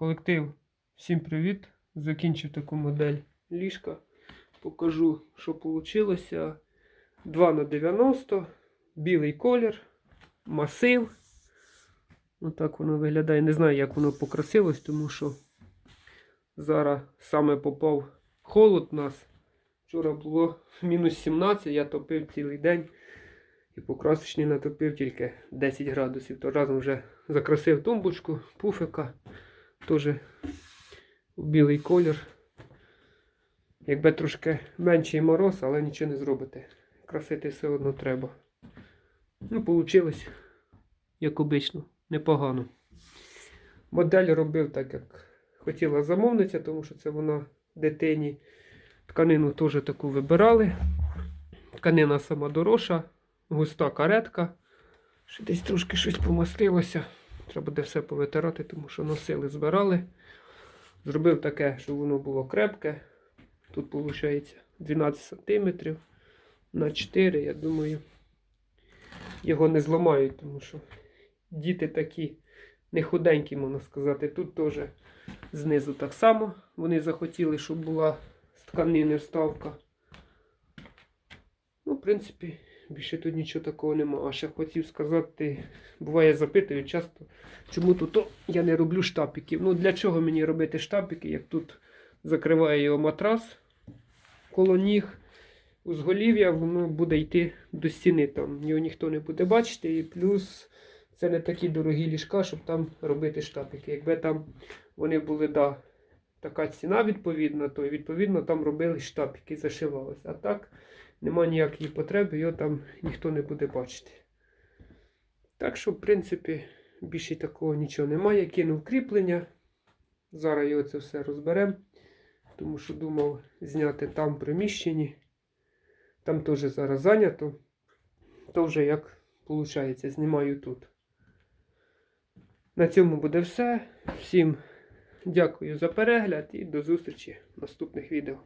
Колектив, всім привіт! Закінчив таку модель ліжка. Покажу, що вийшло. 2 на 90, білий колір, масив. Отак воно виглядає. Не знаю, як воно покрасилось, тому що зараз саме попав холод у нас. Вчора було мінус 17, я топив цілий день. І по красочній натопив тільки 10 градусів. То разом вже закрасив тумбочку, пуфика. Теж білий колір. Якби трошки менший мороз, але нічого не зробите. Красити все одно треба. Ну, вийшло, як обично, непогано. Модель робив так, як хотіла замовниця, тому що це вона дитині. Тканину теж таку вибирали. Тканина сама дорожча, густа каретка. Ще десь трошки щось помастилося. Треба буде все повитирати, тому що носили, збирали. Зробив таке, щоб воно було крепке. Тут виходить 12 см на 4, я думаю, його не зламають, тому що діти такі не худенькі, можна сказати. Тут теж знизу так само. Вони захотіли, щоб була з тканини вставка. Ну, в принципі, більше тут нічого такого нема. А ще хотів сказати, буває, запитують часто, чому тут о, я не роблю штапіків. Ну, для чого мені робити штапіки, як тут закриває його матрас коло ніг, узголів'я, воно буде йти до стіни. Там його ніхто не буде бачити. І плюс це не такі дорогі ліжка, щоб там робити штапики. Якби там вони були, да, така ціна відповідна, то відповідно там робили штапики, зашивалися. А так нема ніякої потреби, його там ніхто не буде бачити. Так що, в принципі, більше такого нічого немає. Кинув кріплення. Зараз його це все розберемо. Тому що думав зняти там приміщенні. Там теж зараз зайнято. То вже як виходить, знімаю тут. На цьому буде все. Всім дякую за перегляд і до зустрічі в наступних відео.